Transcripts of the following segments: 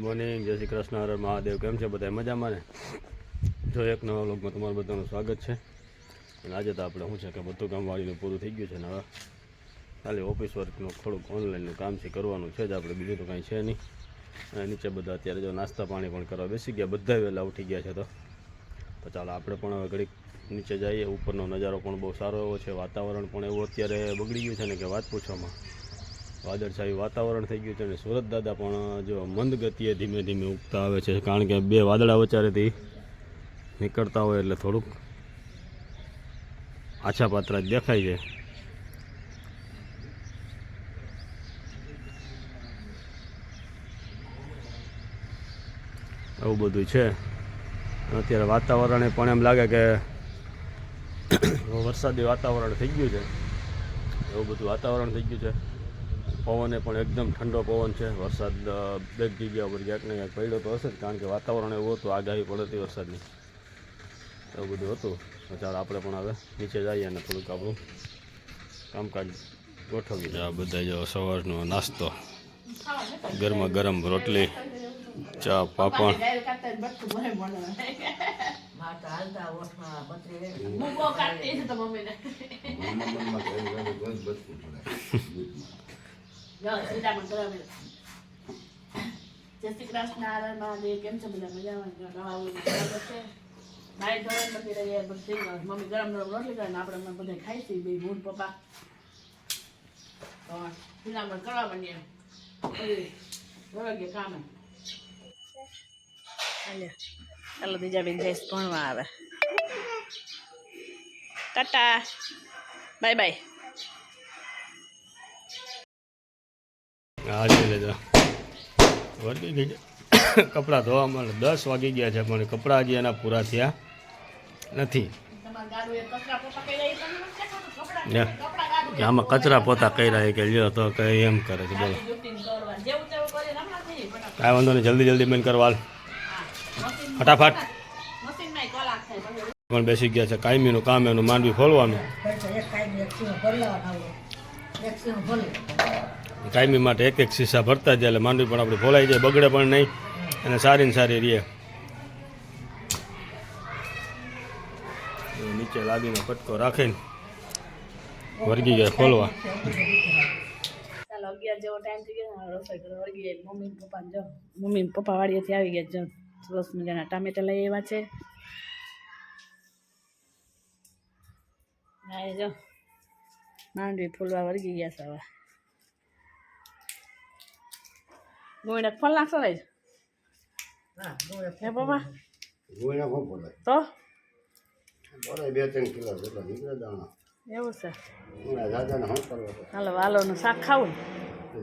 Morning જય શ્રી કૃષ્ણ, હર મહાદેવ. કેમ છે બધા? મજામાં ને? જો એક નવા વ્લોગમાં તમારું બધાનું સ્વાગત છે. અને આજે તો આપણે શું છે કે બધું કામ વાળીને પૂરું થઈ ગયું છે ને હવે. ખાલી ઓફિસ વર્કનું થોડુંક ઓનલાઈનનું કામ છે, કરવાનું છે જ, આપણે બીજું તો કાંઈ છે નહીં. અને નીચે બધા અત્યારે જો નાસ્તા પાણી પણ કરવા બેસી ગયા, બધા વહેલા ઉઠી ગયા છે તો. તો ચાલો આપણે પણ હવે ઘડીક નીચે જઈએ. ઉપરનો નજારો પણ બહુ સારો એવો છે, વાતાવરણ પણ એવું અત્યારે બગડી ગયું છે ને કે વાત પૂછવામાં. વાદળછાયું વાતાવરણ થઈ ગયું છે અને સુરત દાદા પણ જો મંદ ગતિએ ધીમે ધીમે ઉગતા આવે છે. કારણ કે બે વાદળા વચારેથી નીકળતા હોય એટલે થોડુંક આછા પાત્રા જ દેખાય છે. એવું બધું છે. અત્યારે વાતાવરણ પણ એમ લાગે કે વરસાદી વાતાવરણ થઈ ગયું છે. એવું બધું વાતાવરણ થઈ ગયું છે. પવને પણ એકદમ ઠંડો પવન છે વરસાદ દરેક જગ્યા ઉપર ક્યાંક ને ક્યાંક પડ્યો તો હશે જ કારણ કે વાતાવરણ એવું હતું આગાહી પડતી વરસાદની એવું બધું હતું ચાલો આપણે પણ હવે નીચે જઈએ અને થોડુંક આપણું કામકાજ ગોઠવીએ આ બધા જો સવારનો નાસ્તો ગરમા ગરમ રોટલી ચા પાપડ જય શ્રી કૃષ્ણ નારાયણ મહાદેવ કેમ છો બધા મજામાં નવા બરાબર છે નાઈ ધોરણ બધી રહીએ બધી મમ્મી ગરમ ગરમ રોટલી કરે આપણે અમે બધા ખાઈ છીએ બે મૂળ પપ્પા તો ભીનામણ કરવા માંડીએ વળગીએ કામે. ચાલો બીજા બેન જઈશ ભણવા આવે ટાટા બાય બાય હા જોઈ લેજો વર્ગી ગઈ કપડાં ધોવામાં દસ વાગી ગયા છે, પણ કપડાં હજી એના પૂરા થયા નથી. મને આમાં કચરા પોતા કર્યા કે લ્યો તો કઈ એમ કરે છે, બોલો. કાંઈ વાંધો નહીં, જલ્દી જલ્દી બેન કરવા ફટાફટ. પણ બેસી ગયા છે, કાયમીનું કામ એનું માંડવી ખોલવાનું. કાયમી માટે એક એક શીશા ભરતા જાય એટલે માંડવી પણ આપણી ફોલાઈ જાય, બગડે પણ નહીં અને સારી ને સારી રહે. નીચે લાદીનો કટકો રાખીને વર્ગી ગયા ખોલવા. ચાલો, અગિયાર જેવો ટાઈમ થઈ ગયો રસોઈ જાય. મમ્મી પપ્પા જો મમ્મી પપ્પા વાડીએથી આવી ગયા જો સરસ મજાના ટામેટા લઈ આવ્યા છે. જો માંડવી ફૂલવા વળગી ગયા છે ગોળીને ફોન નાખશો લઈ હે પપ્પા ગોળીના કોણ પડે તો પડે બે ત્રણ કિલો જેટલા નીકળે દાણા એવું છે એના દાદાને શું કરવો હાલો વાલોનું શાક ખાવું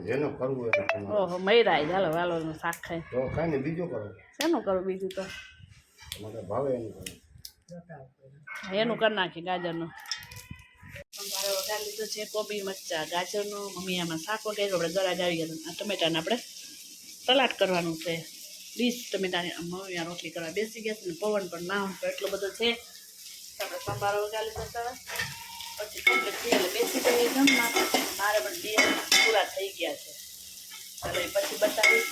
જેનો કરવું એને ઓહો મયરા હાલો વાલોનું શાક ખાય તો ખાઈને બીજું કરો શેનું કરું બીજું તો તમારે ભાવે એનું કરો એનું કરી નાખી ગાજરનું વઘાર લીધો છે કોબી મરચા ગાજરનું મમ્મી આમાં શાક વગેરે આપણે ગળા આવી ગયા ટમેટાને આપણે સલાડ કરવાનું છે. ડીશ ટમેટાની મમ્મી રોટલી કરવા બેસી ગયા છે ને પવન પણ ના હોય એટલો બધો છે. આપણે સંભારો વઘાર લીધો પછી કમ્પ્લીટ થઈ એટલે બેસી જઈએ જમવા મારે. પણ બે પૂરા થઈ ગયા છે. ચાલો પછી બતાવીશ.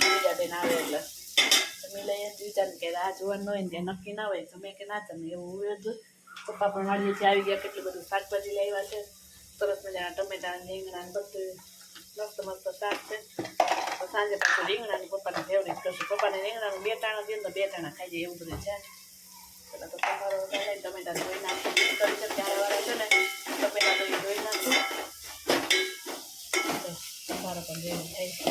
બીજા બેન આવે એટલે. તમે લઈએ વિચાર કે રાહ જોવાનું હોય ને ત્યાં નક્કી ના હોય તમે કે ના તમે એવું હોય જ પપ્પા પણ વાડીએથી આવી ગયા, કેટલું બધું શાકભાજી લાવ્યા છે. સરસ મજાના ટમેટા રીંગણા બધું. મસ્ત મસ્ત શાક છે તો સાંજે પાછું રીંગણાની પપ્પાને ફેવરેટ કરશું પપ્પાને રીંગણાનું બે ટાણા દે તો બે ટાણા ખાઈ જાય એવું બધું છે પેલા તો વઘારે ટમેટા ધોઈ નાખું કરી છે ત્યારે છે ને ટમેટા ધોઈ ધોઈ નાખું તો સંભારો પણ રેડી થાય છે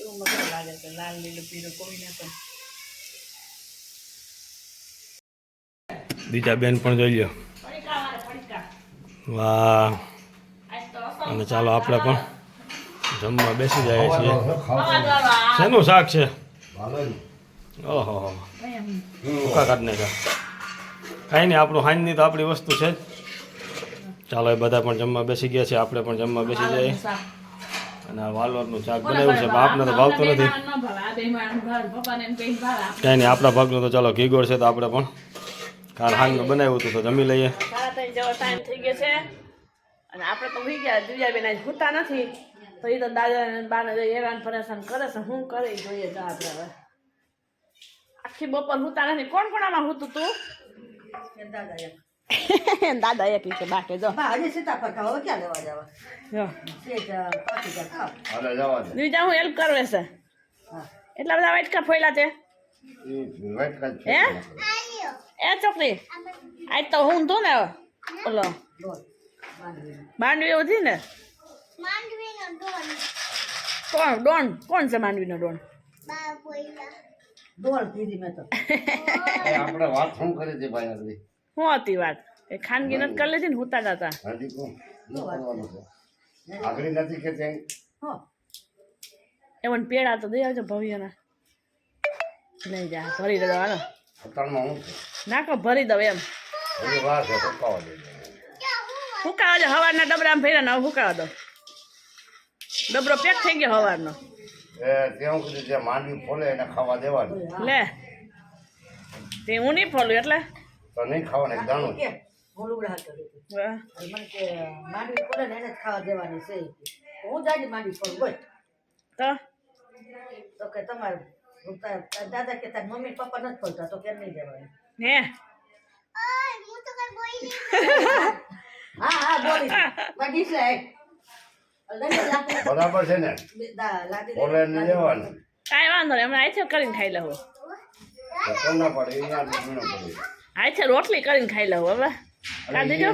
એવું મસ્ત લાગે છે લાલ લીલું પીળું કોઈ ના પણ બીજા બેન પણ જોઈ લો વાહ અને ચાલો આપણે પણ જમવા બેસી જાય છીએ. આ શેનું શાક છે? ઓહો. એમ. ભૂકા કાઢ કાંઈ નહીં આપણું હાંજની તો આપણી વસ્તુ છે જ. ચાલો એ બધા પણ જમવા બેસી ગયા છે આપણે પણ જમવા બેસી જઈએ. અને આ વાલોરનું શાક બનાવ્યું છે બાપને તો ભાવતું નથી. કઈ નહીં આપણા ભાગનું તો ચાલો ઘીગોળ છે તો આપણે પણ કાલ હાંગ બનાવ્યું હતું તો જમી લઈએ. થઈ ગયો છે. અને આપણે તો ઉઈ ગયા દિવ્યાબેન આજ સૂતા નથી. તો તો એ તો દાદા બાને હેરાન પરેશાન કરે છે. શું કરે જોઈએ તો આપણે હવે. આખી બપોર હુતા નથી. કોણ કોણ આમાં હુતું તું? દાદા એક. છે બાકી જો. હજી સીતાફળ ખાવ ક્યાં લેવા જવા? બીજા હું હેલ્પ કરવે છે. એટલા બધા વાટકા ફોયલા છે? ઈ હે? એ છોકરી આજ તો હું તું ને ઓલો. બોલ. માંડવી હતી ને? કોણ? ડોન? કોણ છે માંડવીનો ડોન? હું કીધી મેં તો. આપણે વાત શું હતી ભાઈ આગળ શું હતી વાત? એ ખાનગી નથી કરી લેતી ને હુતા. હતા એવન પેડા તો દઈ આવજો ભવ્યના. લઈ જા ભરી દેવાનો નાખો ભરી દઉં એમ. પપ્પાવા દે હવારના ડબરામાં ફેર્યા ને હવે દો. ડબરો પેક થઈ ગયો હવારનો. એ ત્યાં સુધી જે માંડવી ફોલે એને ખાવા દેવાનું. લે. તે હું નહીં ફોલું એટલે? તો નહીં ખાવાનું એક દાણું કે હું લુગડા કરી હતી વાહ. હવે મને કે માંડવી ને એને જ ખાવા દેવાની છે. હું જાજી માંડવી પડું બોલ. તો? તો કે તમારે દાદા કે તાર મમ્મી પપ્પા નથી પડતા તો કેમ નહીં દેવાની? હે. બોલી બરાબર છે ને? દા- લાદી દે. ફોલે ને લેવાનું. કાંઈ વાંધો નહીં હમણાં આઈથે કરીને ખાઈ લઉં. આઈથે રોટલી કરીને ખાઈ લઉં હવે.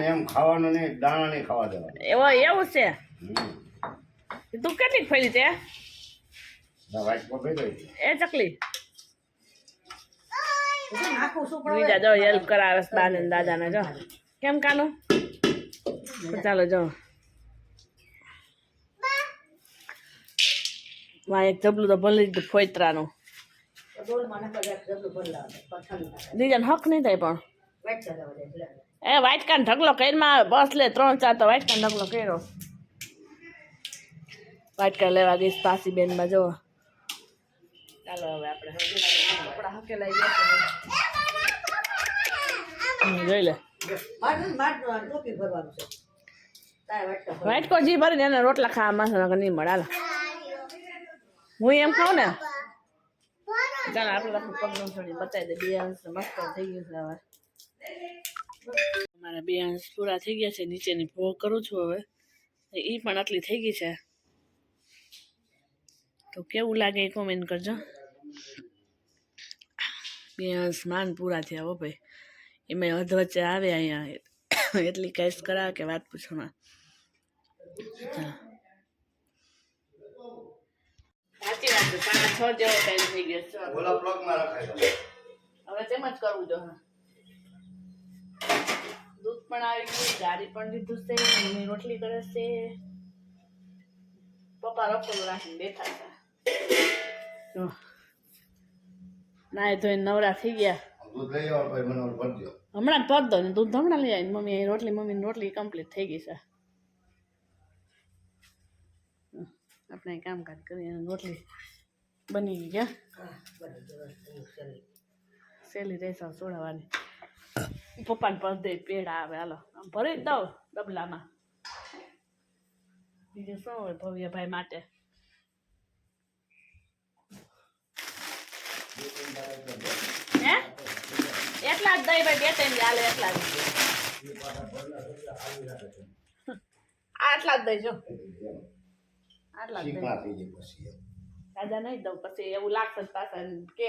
એમ ખાવાનું નહીં દાણા નહીં ખાવા એવો એવું છે. તું કેટલી ફેરી તે એ ચકલી. બીજા જો હેલ્પ કરાવે દાદા બાને ને દાદાને જો. કેમ કાનું? ચાલો જાઓ. માં એક જબલું તો ભલે ઠંડુ થાય દીજાને હક નહીં થાય પણ. એ વાટકાન ઢગલો કરીમાં બસ લે ત્રણ ચાર તો વાટકાન ઢગલો કર્યો. વાટકા લેવા ગઈશ પાસી બેનમાં જો ચાલો હવે આપણે કપડા હકેલાઈ જઈએ જોઈ લે. ટોપી ભરવાનું છે. વાટકા જી ભરીને એને રોટલા ખાવા માસા નહીં મળે. હું એમ ખાઉં ને? ચાલો, આપણે લખું પગનું થોડી બતાવી દે. બે અંશ મસ્ત થઈ ગયું છે હવે. મારા બે અંશ પૂરા થઈ ગયા છે, નીચેની ભોગ કરું છું હવે. એ પણ આટલી થઈ ગઈ છે. તો કેવું લાગે એ કોમેન્ટ કરજો. બે અંશ માન પૂરા થયા હો ભાઈ. એમાં અધ વચ્ચે આવે અહીંયા. એટલી કેસ કરાવે કે વાત પૂછવામાં. હવે તેમ જ કરવું જો દૂધ પણ આવી ગયું ગાડી પણ લીધું છે મમ્મી રોટલી કરે છે. પપ્પા રખોલું રાખીને બેઠા જો. નાય ધોઈને નવરા થઈ ગયા. હમણાં જ પદ દો ને દૂધ હમણાં લઈ આવીને મમ્મી રોટલી મમ્મીની રોટલી કમ્પ્લીટ થઈ ગઈ છે. આપણે કામકાજ કરી અને રોટલી બની ગઈ ગયા. સહેલી રહેશે સોડાવાની. પપ્પાને પર દે, પેડા આવે, હાલો. આમ ભરી જ દઉં ડબલામાં. બીજું શું હોય ભવ્યભાઈ માટે? હે? એટલા જ દઈ, ભાઈ બે ત્રણ હાલે એટલા જ. આટલા જ દઈ, જો. જ જાય પછી રાજા નહીં દઉં પછી એવું લાગશે જ પાછા કે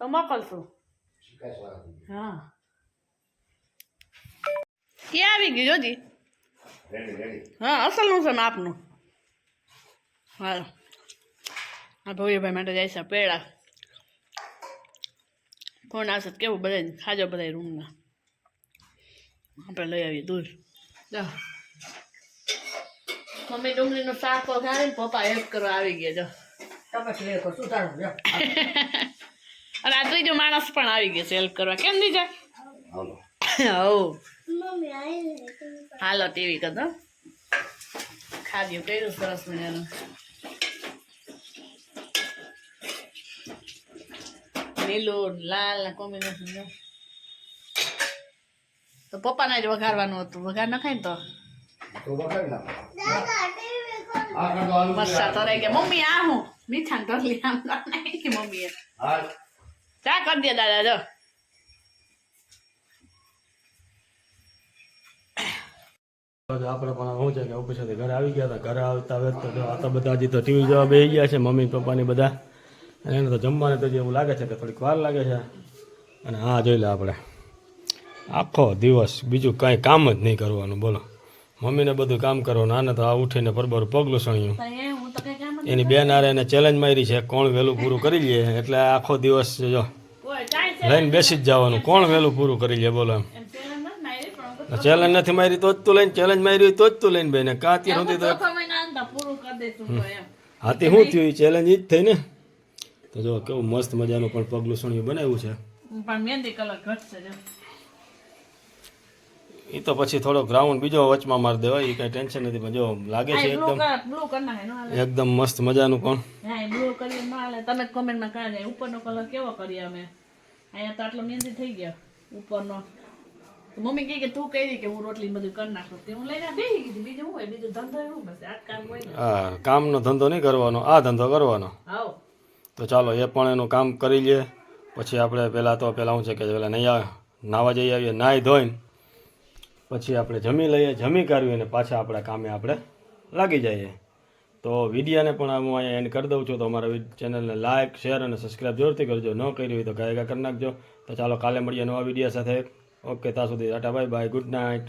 તો મોકલશું. હા. કે આવી ગયું જોજી? હા અસલ હા અસલનું છે આપનું. હાલો. આ ભવ્યભાઈ માટે જાય છે પેડા. ફોન આવશે કેવું બધા ખાજો બધા રૂમના આપણે લઈ આવીએ દૂર. જાઓ મમ્મી ડુંગળીનો શાક વઘારીને પપ્પા હેલ્પ કરવા આવી ગયા જો. અને આ ત્રીજો માણસ પણ આવી ગયો છે હેલ્પ કરવા. કેમ નહીં જાય હાલો હવ હાલો ટીવી કદો ખાદ્યું કર્યું સરસ મજાનું. લીલું લાલ ના કોમ્બિનેશન તો પપ્પાને જ વઘારવાનું હતું. વઘાર નખાય ને તો? ના આલુ મસ્સા તરાઈ ગયા. મમ્મી આ હું? મીઠા તરલી આમ નાખી કે મમ્મીએ. હા ચા કરી દે દાદા જો. આપણે પણ શું છે કે ઓફિસેથી ઘરે આવી ગયા હતા. ઘરે આવતા વેત તો આ તો બધા હજી તો ટીવી જોવા બેસી ગયા છે મમ્મી પપ્પાની બધા. અને એને તો જમવાને તો એવું લાગે છે કે થોડીક વાર લાગે છે. અને હા જોઈ લે આપણે. આખો દિવસ બીજું કાંઈ કામ જ નહીં કરવાનું. બોલો. મમ્મીને બધું કામ કરવાનું આને તો આ ઉઠીને પરબર પગલું સણ્યું. એની બેન આરે એને ચેલેન્જ મારી છે કોણ વહેલું પૂરું કરી લે? એટલે આખો દિવસ જો લઈને બેસી જ જવાનું. કોણ વહેલું પૂરું કરી લે બોલો એમ. ચેલેન્જ નથી મારી તો જ તું લઈને ચેલેન્જ મારી તો જ તું લઈને બેને. કાં અત્યાર સુધી તો કરી હાથી શું થયું? ચેલેન્જ જ થઈ ને? તો જો કેવું મસ્ત મજાનું પણ પગલું સણ્યું બનાવ્યું છે. પણ મહેંદી કલર ઘટશે એ તો પછી થોડો ગ્રાઉન્ડ બીજો વચમાં મારી દેવાય એ કાંઈ ટેન્શન નથી પણ જો લાગે છે એકદમ એકદમ મસ્ત મજાનું કોણ બ્લુ કરી ન હાલે. તમે કોમેન્ટમાં કહે જાય ઉપરનો કલર કેવો કરીએ અમે? અહીંયા તો આટલો મહેંદી થઈ ગયો ઉપરનો. મમ્મી કહે કે તું કહી કે હું રોટલી બધું કરી નાખું. તે હું લઈને બેસી ગઈ બીજું હોય? બીજું ધંધો એવું બસ. આ કામ હોય હા કામનો ધંધો નહીં કરવાનો આ ધંધો કરવાનો. આવો તો ચાલો એ પણ એનું કામ કરી લઈએ પછી આપણે પહેલાં તો પહેલાં શું છે કે પહેલાં નહીં આવે નાવા જઈ આવીએ નાહી ધોઈને. પછી આપણે જમી લઈએ, જમી કરવી અને પાછા આપણા કામે આપણે લાગી જઈએ. તો વિડીયાને પણ હું અહીંયા એન્ડ કરી દઉં છું. તો અમારા ચેનલને લાઇક શેર અને સબસ્ક્રાઈબ જરૂરથી કરજો. ન કરી હોય તો ગાયગા કરી નાખજો. તો ચાલો કાલે મળીએ નવા વિડીયા સાથે. ઓકે ત્યાં સુધી tata bye bye good night